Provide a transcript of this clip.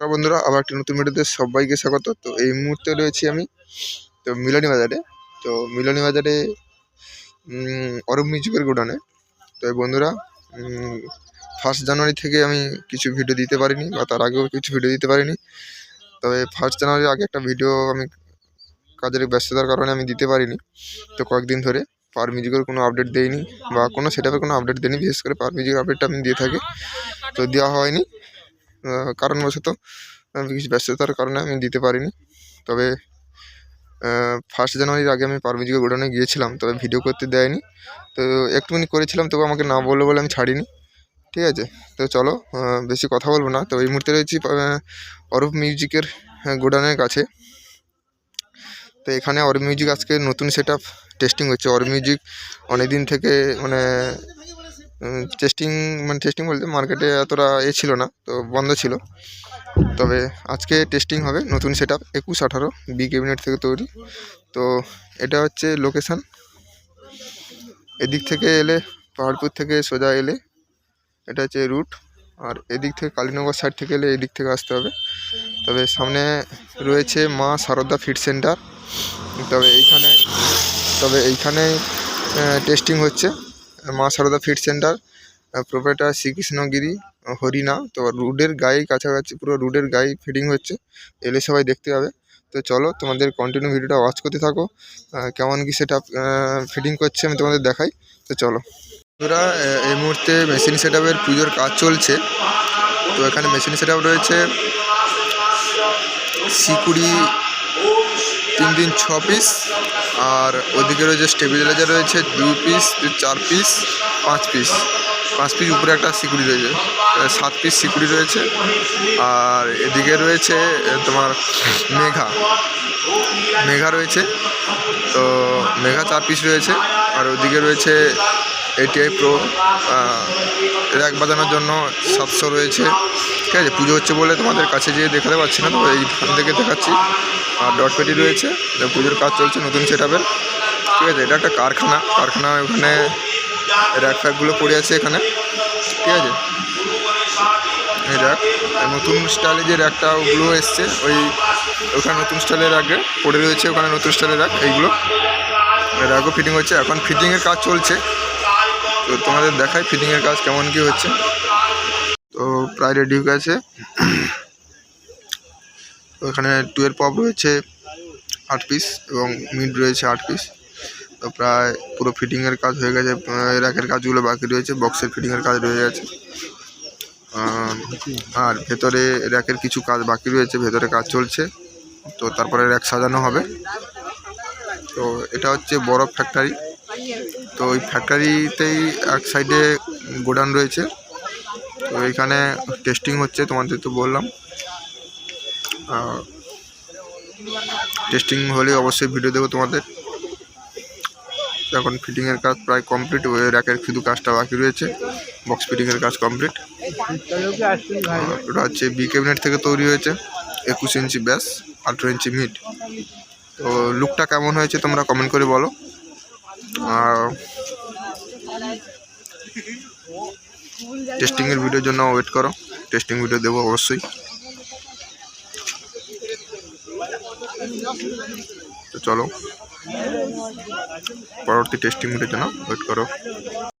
বন্ধুরা, আবার একটি নতুন ভিডিওতে সবাইকে স্বাগত। তো এই মুহূর্তে রয়েছি আমি, তো মিলনী বাজারে। তো মিলনী বাজারে অরূপ মিউজিকের গোডানে তো বন্ধুরা ফার্স্ট জানুয়ারি থেকে আমি কিছু ভিডিও দিতে পারিনি, বা তার আগেও কিছু ভিডিও দিতে পারিনি। তবে ফার্স্ট জানুয়ারির আগে একটা ভিডিও আমি কাজের ব্যস্ততার কারণে আমি দিতে পারিনি। তো কয়েকদিন ধরে পার মিউজিকের কোনো আপডেট দেয়নি বা কোনো সেটআপের কোনো আপডেট দেয়নি বিশেষ করে পার মিউজিকের আপডেটটা আমি দিয়ে থাকি। তো দেওয়া হয়নি। কারণবশত কিছু ব্যস্ততার কারণে আমি দিতে পারিনি। তবে ফার্স্ট জানুয়ারির আগে আমি পারমিজিকে গোডাউনে গিয়েছিলাম, তবে ভিডিও করতে দেয়নি। তো একটুখানি করেছিলাম, তবু আমাকে না বলল বলে আমি ছাড়িনি। ঠিক আছে? তো চলো বেশি কথা বলব না। তো এই মুহূর্তে রয়েছি অরূপ মিউজিকের গোডাউনের কাছে। তো এখানে অরূপ মিউজিক আজকে নতুন সেট টেস্টিং হচ্ছে। অরূপ মিউজিক অনেক দিন থেকে মানে টেস্টিং মানে টেস্টিং বলতে মার্কেটে এতটা এ ছিল না, তো বন্ধ ছিল। তবে আজকে টেস্টিং হবে, নতুন সেট আপ একুশ আঠারো বি ক্যাবিনেট থেকে তৈরি। তো এটা হচ্ছে লোকেশান এদিক থেকে এলে, পাহাড়পুর থেকে সোজা এলে, এটা হচ্ছে রুট আর এদিক থেকে কালীনগর সাইড থেকে এলে, এদিক থেকে আসতে হবে। তবে সামনে রয়েছে মা সারদা ফিড সেন্টার তবে এইখানে তবে এইখানে টেস্টিং হচ্ছে। Ma Sarada fit centre proprietor Srikrishnagiri Harina তো রুডের গায়ে কাছাকাছি, পুরো রুডের গায়ে ফিটিং হচ্ছে, এলে সবাই দেখতে পাবে। তো চলো, তোমাদের কন্টিনিউ ভিডিওটা ওয়াচ করতে থাকো। কেমন কি সেটা ফিটিং করছে আমি তোমাদের দেখাই। তো চলো। বন্ধুরা এই মুহূর্তে মেশিন সেট আপের পুজোর কাজ চলছে। তো এখানে মেশিন সেট রয়েছে সিকুড়ি তিন তিন ছ পিস আর ওদিকে রয়েছে স্টেবিলাইজার রয়েছে দুই পিস চার পিস পাঁচ পিস পাঁচ পিস উপরে একটা সিকুড়ি রয়েছে সাত পিস সিকুড়ি রয়েছে। আর এদিকে রয়েছে তোমার মেঘা। মেঘা রয়েছে, তো মেঘা চার পিস রয়েছে, আর ওদিকে রয়েছে এটিআই প্রো র্যাক বাজানোর জন্য সাতশো রয়েছে। ঠিক আছে, পুজো হচ্ছে বলে তোমাদের কাছে যেয়ে দেখাতে পারছি না তো এইখান থেকে দেখাচ্ছি। আর ডট পেটি রয়েছে। পুজোর কাজ চলছে, নতুন সেট ঠিক আছে, এটা একটা কারখানা। কারখানা ওখানে র্যাক ফ্যাকগুলো পড়ে আছে এখানে। ঠিক আছে? এই র্যাক নতুন স্টাইলে যে র্যাকটা ওগুলো এসছে, ওই ওখানে নতুন স্টাইলের আগে পড়ে রয়েছে, ওখানে নতুন স্টাইলের র্যাক এইগুলো। র্যাকও ফিটিং হচ্ছে। এখন ফিটিংয়ের কাজ চলছে। তো তোমাদের দেখায় ফিটিংয়ের কাজ কেমন কি হচ্ছে। তো প্রায় রেডি হয়ে গেছে। এখানে টুয়েলভ পপ রয়েছে আট পিস এবং মিড রয়েছে আট পিস তো প্রায় পুরো ফিটিংয়ের কাজ হয়ে গেছে র্যাকের কাজগুলো বাকি রয়েছে বক্সের ফিটিংয়ের কাজ রয়ে গেছে। আর ভেতরে র্যাকের কিছু কাজ বাকি রয়েছে, ভেতরে কাজ চলছে। তো তারপরে র্যাক সাজানো হবে। তো এটা হচ্ছে বরফ ফ্যাক্টরি তো ওই ফ্যাক্টরিতেই এক সাইডে গোডাউন রয়েছে। তো এখানে টেস্টিং হচ্ছে, তোমাদের তো বললাম। টেস্টিং হলে অবশ্যই ভিডিও দেবো তোমাদের। এখন ফিটিংয়ের কাজ প্রায় কমপ্লিট ওই র্যাকের শুধু কাজটা বাকি রয়েছে। বক্স ফিটিংয়ের কাজ কমপ্লিট ওটা হচ্ছে বি ক্যাবিনেট থেকে তৈরি হয়েছে, একুশ ইঞ্চি ব্যাস, আঠেরো ইঞ্চি মিড তো লুকটা কেমন হয়েছে তোমরা কমেন্ট করে বলো। আর টেস্টিংয়ের ভিডিওর জন্য ওয়েট করো। টেস্টিং ভিডিও দেবো অবশ্যই। তো চলো পরবর্তী টেস্টিং মুডের জন্য ওয়েট করো।